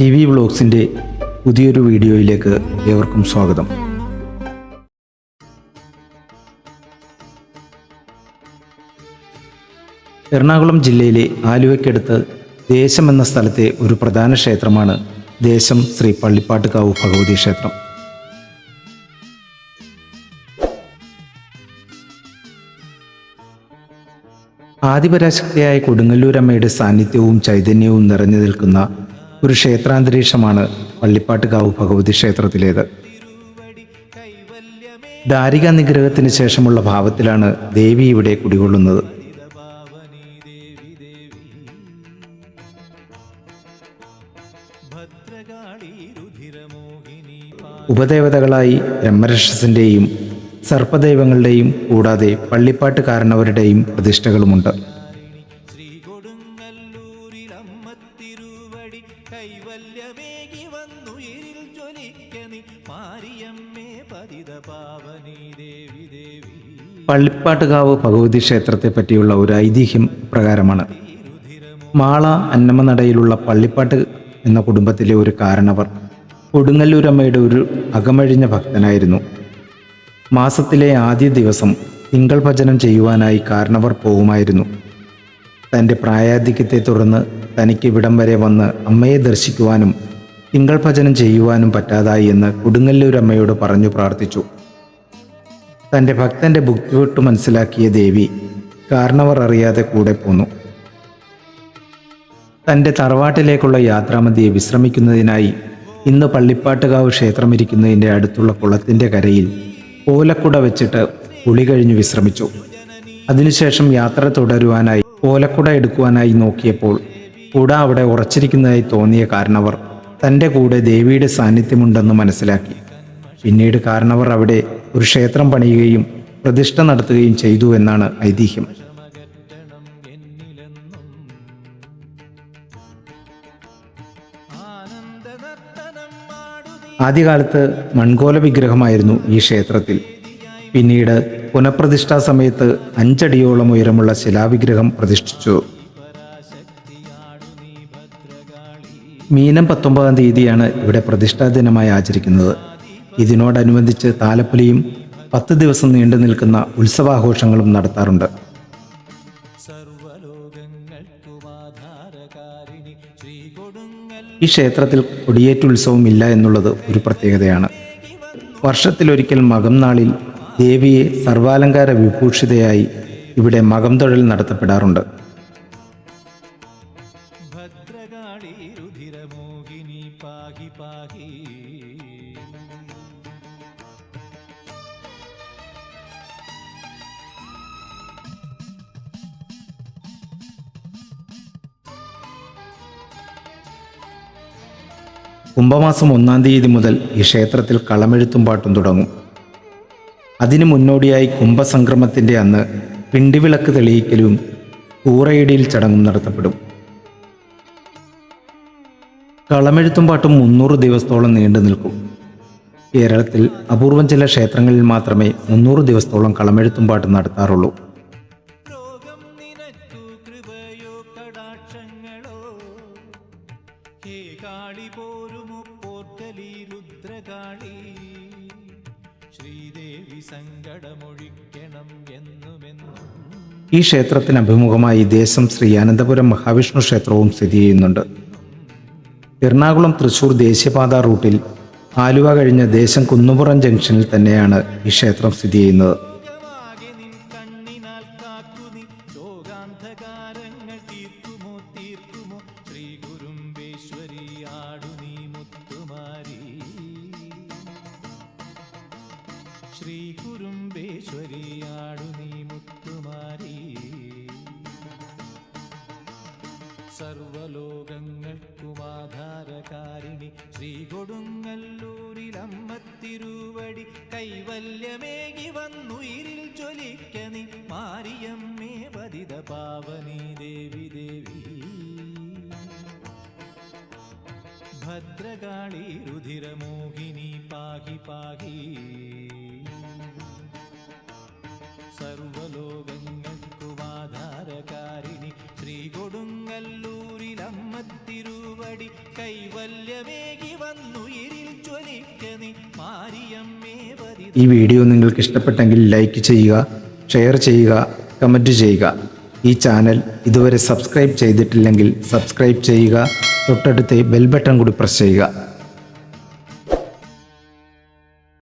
T V വ്ളോഗ്സിന്റെ പുതിയൊരു വീഡിയോയിലേക്ക് ഏവർക്കും സ്വാഗതം. എറണാകുളം ജില്ലയിലെ ആലുവയ്ക്കടുത്ത് ദേശം എന്ന സ്ഥലത്തെ ഒരു പ്രധാന ക്ഷേത്രമാണ് ദേശം ശ്രീ പള്ളിപ്പാട്ടുകാവ് ഭഗവതി ക്ഷേത്രം. ആദിപരാശക്തിയായ കൊടുങ്ങല്ലൂരമ്മയുടെ സാന്നിധ്യവും ചൈതന്യവും നിറഞ്ഞു നിൽക്കുന്ന ഒരു ക്ഷേത്രാന്തരീക്ഷമാണ് പള്ളിപ്പാട്ടുകാവ് ഭഗവതി ക്ഷേത്രത്തിലേത്. ദാരിക നിഗ്രഹത്തിന് ശേഷമുള്ള ഭാവത്തിലാണ് ദേവി ഇവിടെ കുടികൊള്ളുന്നത്. ഉപദേവതകളായി ബ്രഹ്മരക്ഷസിന്റെയും സർപ്പദൈവങ്ങളുടെയും കൂടാതെ പള്ളിപ്പാട്ട് കാരണവരുടെയും പ്രതിഷ്ഠകളുമുണ്ട്. ശ്രീകൊടുങ്ങല്ലൂരിലമ്മത്തിരുവടി കൈവല്യമേകി വന്നുയിരിൽ ജ്വലിക്കനി മാരിയമ്മേ പതിത പാവനി ദേവി ദേവി. പള്ളിപ്പാട്ടുകാവ് ഭഗവതി ക്ഷേത്രത്തെ പറ്റിയുള്ള ഒരു ഐതിഹ്യം പ്രകാരമാണ്. മാള അന്നമനടയിലുള്ള പള്ളിപ്പാട്ട് എന്ന കുടുംബത്തിലെ ഒരു കാരണവർ കൊടുങ്ങല്ലൂരമ്മയുടെ ഒരു അകമഴിഞ്ഞ ഭക്തനായിരുന്നു. മാസത്തിലെ ആദ്യ ദിവസം തിങ്കൾ ഭജനം ചെയ്യുവാനായി കാരണവർ പോകുമായിരുന്നു. തന്റെ പ്രായാധിക്യത്തെ തുടർന്ന് തനിക്ക് ഇവിടം വരെ വന്ന് അമ്മയെ ദർശിക്കുവാനും തിങ്കൾ ഭജനം ചെയ്യുവാനും പറ്റാതായി എന്ന് കൊടുങ്ങല്ലൂരമ്മയോട് പറഞ്ഞു പ്രാർത്ഥിച്ചു. തന്റെ ഭക്തന്റെ ബുദ്ധിമുട്ട് മനസ്സിലാക്കിയ ദേവി കാരണവർ അറിയാതെ കൂടെ പോന്നു. തന്റെ തറവാട്ടിലേക്കുള്ള യാത്രാമതിയെ വിശ്രമിക്കുന്നതിനായി ഇന്ന് പള്ളിപ്പാട്ടുകാവ് ക്ഷേത്രമിരിക്കുന്നതിന്റെ അടുത്തുള്ള കുളത്തിന്റെ കരയിൽ ഓലക്കുട വെച്ചിട്ട് കുളി കഴിഞ്ഞു വിശ്രമിച്ചു. അതിനുശേഷം യാത്ര തുടരുവാനായി ഓലക്കുട എടുക്കുവാനായി നോക്കിയപ്പോൾ കുട അവിടെ ഉറച്ചിരിക്കുന്നതായി തോന്നിയ കാരണവർ തന്റെ കൂടെ ദേവിയുടെ സാന്നിധ്യമുണ്ടെന്ന് മനസ്സിലാക്കി. പിന്നീട് കാരണവർ അവിടെ ഒരു ക്ഷേത്രം പണിയുകയും പ്രതിഷ്ഠ നടത്തുകയും ചെയ്തു എന്നാണ് ഐതിഹ്യം. ആദ്യകാലത്ത് മൺകോല വിഗ്രഹമായിരുന്നു ഈ ക്ഷേത്രത്തിൽ. പിന്നീട് പുനഃപ്രതിഷ്ഠാ സമയത്ത് അഞ്ചടിയോളം ഉയരമുള്ള ശിലാവിഗ്രഹം പ്രതിഷ്ഠിച്ചു. മീനം പത്തൊമ്പതാം തീയതിയാണ് ഇവിടെ പ്രതിഷ്ഠാ ദിനമായി ആചരിക്കുന്നത്. ഇതിനോടനുബന്ധിച്ച് താലപ്പൊലിയും പത്ത് ദിവസം നീണ്ടു നിൽക്കുന്ന ഉത്സവാഘോഷങ്ങളും നടത്താറുണ്ട്. ഈ ക്ഷേത്രത്തിൽ കൊടിയേറ്റുത്സവം ഇല്ല എന്നുള്ളത് ഒരു പ്രത്യേകതയാണ്. വർഷത്തിലൊരിക്കൽ മകം നാളിൽ ദേവിയെ സർവാലങ്കാര വിഭൂഷിതയായി ഇവിടെ മകം തൊഴിൽ നടത്തപ്പെടാറുണ്ട്. രുധിരമോഹിനി പാഹി പാഹി. കുംഭമാസം ഒന്നാം തീയതി മുതൽ ഈ ക്ഷേത്രത്തിൽ കളമെഴുത്തും പാട്ടും തുടങ്ങും. അതിനു മുന്നോടിയായി കുംഭസംക്രമത്തിന്റെ അന്ന് പിണ്ടിവിളക്ക് തെളിയിക്കലും കൂറയിടിയിൽ ചടങ്ങും നടത്തപ്പെടും. കളമെഴുത്തും പാട്ടും മുന്നൂറ് ദിവസത്തോളം നീണ്ടു നിൽക്കും. കേരളത്തിൽ അപൂർവം ചില ക്ഷേത്രങ്ങളിൽ മാത്രമേ മുന്നൂറ് ദിവസത്തോളം കളമെഴുത്തും പാട്ടും നടത്താറുള്ളൂ. ഈ ക്ഷേത്രത്തിന് അഭിമുഖമായി ദേശം ശ്രീ അനന്തപുരം മഹാവിഷ്ണു ക്ഷേത്രവും സ്ഥിതി ചെയ്യുന്നുണ്ട്. എറണാകുളം തൃശൂർ ദേശീയപാത റൂട്ടിൽ ആലുവ കഴിഞ്ഞ ദേശം കുന്നുപുറം ജംഗ്ഷനിൽ തന്നെയാണ് ഈ ക്ഷേത്രം സ്ഥിതി ചെയ്യുന്നത്. നീ ശ്രീ ശ്രീ കൊടുങ്ങല്ലൂരിലമ്മത്തിരുവടി കൈവല്യമേകി വന്നുയിരിൽ ചൊലിക്കനി മാരിയമ്മേ പതിത പാവനി ദേവി ദേവി. ഭദ്രകാളി രുധിരമോഹിനി പാഹി പാഹി. സർവലോകങ്ങൾക്കുമാധാരകാരിണി തിരുവടി കൈവല്യമേകി വന്നുയിരിൽ ജ്വലിക്ക ജ്വലിക്കനി മാരിയമ്മേ ഈ വീഡിയോ നിങ്ങൾക്ക് ഇഷ്ടപ്പെട്ടെങ്കിൽ ലൈക്ക് ചെയ്യുക ഷെയർ ചെയ്യുക കമന്റ് ചെയ്യുക. ഈ ചാനൽ ഇതുവരെ സബ്സ്ക്രൈബ് ചെയ്തിട്ടില്ലെങ്കിൽ സബ്സ്ക്രൈബ് ചെയ്യുക തൊട്ടടുത്ത് ബെൽ ബട്ടൺ കൂടി പ്രസ് ചെയ്യുക.